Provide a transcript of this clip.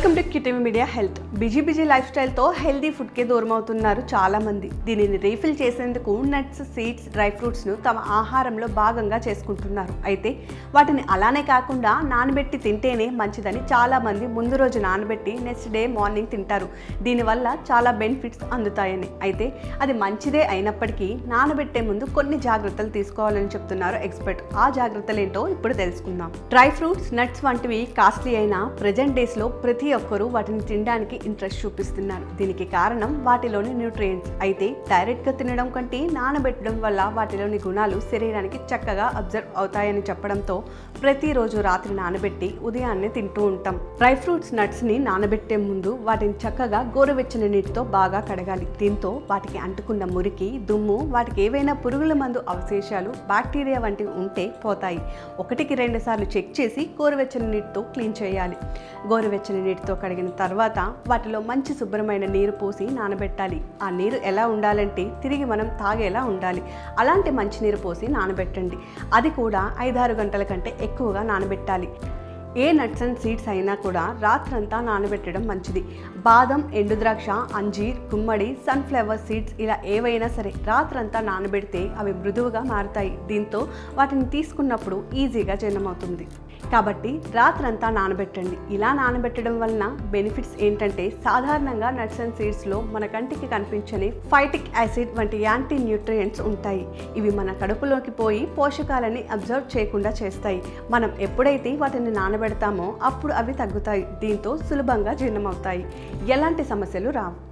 హిటిమి media health. Busy busy life స్టైల్తో healthy ఫుడ్కే దూరం అవుతున్నారు చాలామంది. దీనిని రీఫిల్ చేసేందుకు నట్స్ సీడ్స్ డ్రై ఫ్రూట్స్ను తమ ఆహారంలో భాగంగా చేసుకుంటున్నారు. అయితే వాటిని అలానే కాకుండా నానబెట్టి తింటేనే మంచిదని చాలామంది ముందు రోజు నానబెట్టి నెక్స్ట్ డే మార్నింగ్ తింటారు. దీనివల్ల చాలా బెనిఫిట్స్ అందుతాయని. అయితే అది మంచిదే అయినప్పటికీ నానబెట్టే ముందు కొన్ని జాగ్రత్తలు తీసుకోవాలని చెప్తున్నారు ఎక్స్పర్ట్. ఆ జాగ్రత్తలు ఏంటో ఇప్పుడు తెలుసుకుందాం. డ్రై ఫ్రూట్స్ నట్స్ వంటివి కాస్ట్లీ అయినా ప్రజెంట్ డేస్లో ప్రతి ఒక్కరూ వాటిని తినడానికి ఇంట్రెస్ట్ చూపిస్తున్నారు. దీనికి కారణం వాటిలోని న్యూట్రియంట్స్ అయితే డైరెక్ట్గా తినడం కంటే నానబెట్టడం వల్ల వాటిలోని గుణాలు శరీరానికి చక్కగా అబ్జర్వ్ అవుతాయని చెప్పడంతో ప్రతిరోజు రాత్రి నానబెట్టి ఉదయాన్నే తింటూ ఉంటాం. డ్రై ఫ్రూట్స్ నట్స్ని నానబెట్టే ముందు వాటిని చక్కగా గోరువెచ్చని నీటితో బాగా కడగాలి. దీంతో వాటికి అంటుకున్న మురికి దుమ్ము వాటికి ఏవైనా పురుగుల మందు అవశేషాలు బ్యాక్టీరియా వంటివి ఉంటే పోతాయి. ఒకటికి రెండు సార్లు చెక్ చేసి గోరువెచ్చని నీటితో క్లీన్ చేయాలి. గోరువెచ్చని నీటితో కడిగిన తర్వాత వాటిలో మంచి శుభ్రమైన నీరు పోసి నానబెట్టాలి. ఆ నీరు ఎలా ఉండాలంటే తిరిగి మనం తాగేలా ఉండాలి. అలాంటి మంచి నీరు పోసి నానబెట్టండి. అది కూడా ఐదారు గంటల కంటే ఎక్కువగా నానబెట్టాలి. ఏ నట్స్ అండ్ సీడ్స్ అయినా కూడా రాత్రంతా నానబెట్టడం మంచిది. బాదం ఎండుద్రాక్ష అంజీర్ గుమ్మడి సన్ఫ్లవర్ సీడ్స్ ఇలా ఏవైనా సరే రాత్రంతా నానబెడితే అవి మృదువుగా మారుతాయి. దీంతో వాటిని తీసుకున్నప్పుడు ఈజీగా జీర్ణమవుతుంది కాబట్టి రాత్రంతా నానబెట్టండి. ఇలా నానబెట్టడం వలన బెనిఫిట్స్ ఏంటంటే సాధారణంగా నట్స్ అండ్ సీడ్స్లో మన కంటికి కనిపించని ఫైటిక్ యాసిడ్ వంటి యాంటీ న్యూట్రియంట్స్ ఉంటాయి. ఇవి మన కడుపులోకి పోయి పోషకాలని అబ్జర్వ్ చేయకుండా చేస్తాయి. మనం ఎప్పుడైతే వాటిని నానబెడతామో అప్పుడు అవి తగ్గుతాయి. దీంతో సులభంగా జీర్ణమవుతాయి. ఎలాంటి సమస్యలు రావు.